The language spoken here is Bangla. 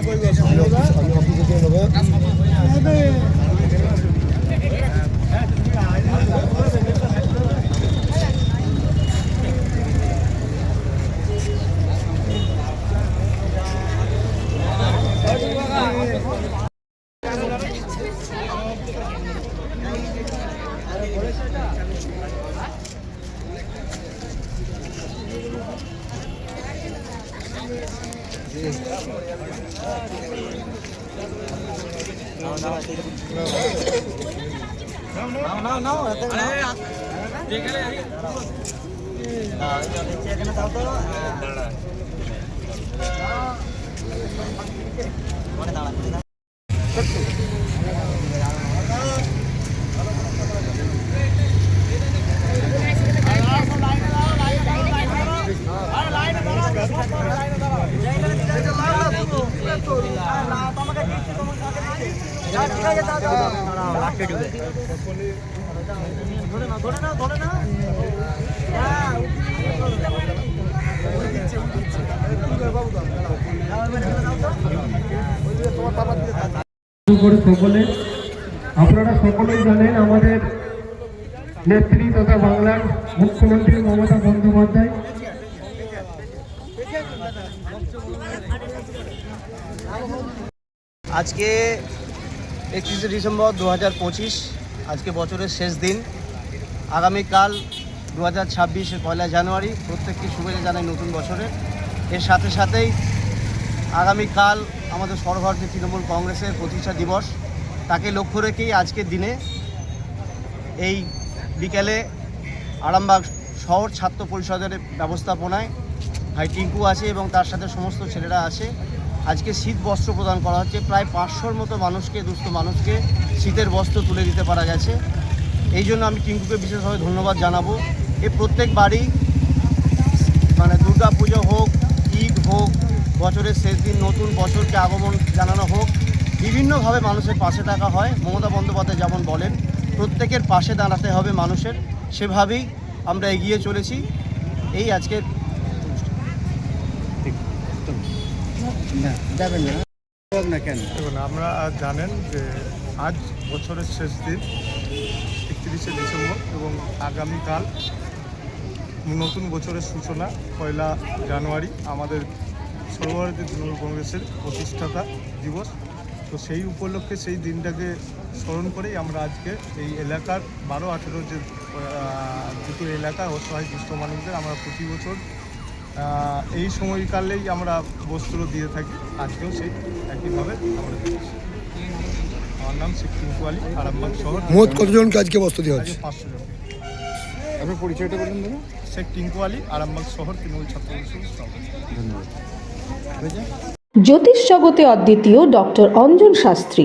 আমি অফিসে নেব। শুরু করে সকলে। আপনারা সকলেই জানেন আমাদের নেত্রী তথা বাংলার মুখ্যমন্ত্রী মমতা বন্দ্যোপাধ্যায়। আজকে একত্রিশে ডিসেম্বর দু হাজার পঁচিশ, আজকে বছরের শেষ দিন। আগামীকাল দু হাজার ছাব্বিশের পয়লা জানুয়ারি, প্রত্যেককে শুভেচ্ছা জানাই নতুন বছরে। এর সাথে সাথেই আগামীকাল আমাদের সর্বভারতীয় তৃণমূল কংগ্রেসের প্রতিষ্ঠা দিবস। তাকে লক্ষ্য রেখেই আজকের দিনে এই বিকেলে আরামবাগ শহর ছাত্র পরিষদের ব্যবস্থাপনায় ভাই টিঙ্কু আছে এবং তার সাথে সমস্ত ছেলেরা আছে। আজকে শীত বস্ত্র প্রদান করা হচ্ছে। প্রায় পাঁচশোর মতো মানুষকে, দুস্থ মানুষকে শীতের বস্ত্র তুলে দিতে পারা গেছে। এই জন্য আমি টিঙ্কুকে বিশেষভাবে ধন্যবাদ জানাব। এ প্রত্যেক বাড়ি মানে দুর্গা পুজো হোক, ঈদ হোক, বছরের শেষ দিন, নতুন বছরকে আগমন জানানো হোক, বিভিন্নভাবে মানুষের পাশে থাকা হয়। মমতা বন্দ্যোপাধ্যায় যেমন বলেন, প্রত্যেকের পাশে দাঁড়াতে হবে মানুষের। সেভাবেই আমরা এগিয়ে চলেছি। এই আজকের দেখুন, আমরা জানেন যে আজ বছরের শেষ দিন, একত্রিশে ডিসেম্বর এবং আগামীকাল নতুন বছরের সূচনা, পয়লা জানুয়ারি, আমাদের সর্বভারতীয় তৃণমূল কংগ্রেসের প্রতিষ্ঠাতা দিবস। তো সেই উপলক্ষে সেই দিনটাকে স্মরণ করেই আমরা আজকে এই এলাকার বারো আঠেরো যে দুটো এলাকা অসহায় দুস্থ মানুষদের আমরা প্রতি বছর এই সময়কালেই আমরা বস্ত্র দিয়ে থাকি। আজকেও সেই একইভাবে আমরা দিচ্ছি আমার নাম শেখ টিঙ্কু আলী আরামবাগ শহর। মোট কতজনকে আজকে বস্ত্র দেওয়া হচ্ছে? পাঁচশো জন আপনার পরিচয়টা বলুন দাদা। শেখ টিঙ্কু আলী আরামবাগ শহর তৃণমূল ছাত্র ধন্যবাদ। জ্যোতিষ জগতে অদ্বিতীয় ডক্টর অঞ্জন শাস্ত্রী।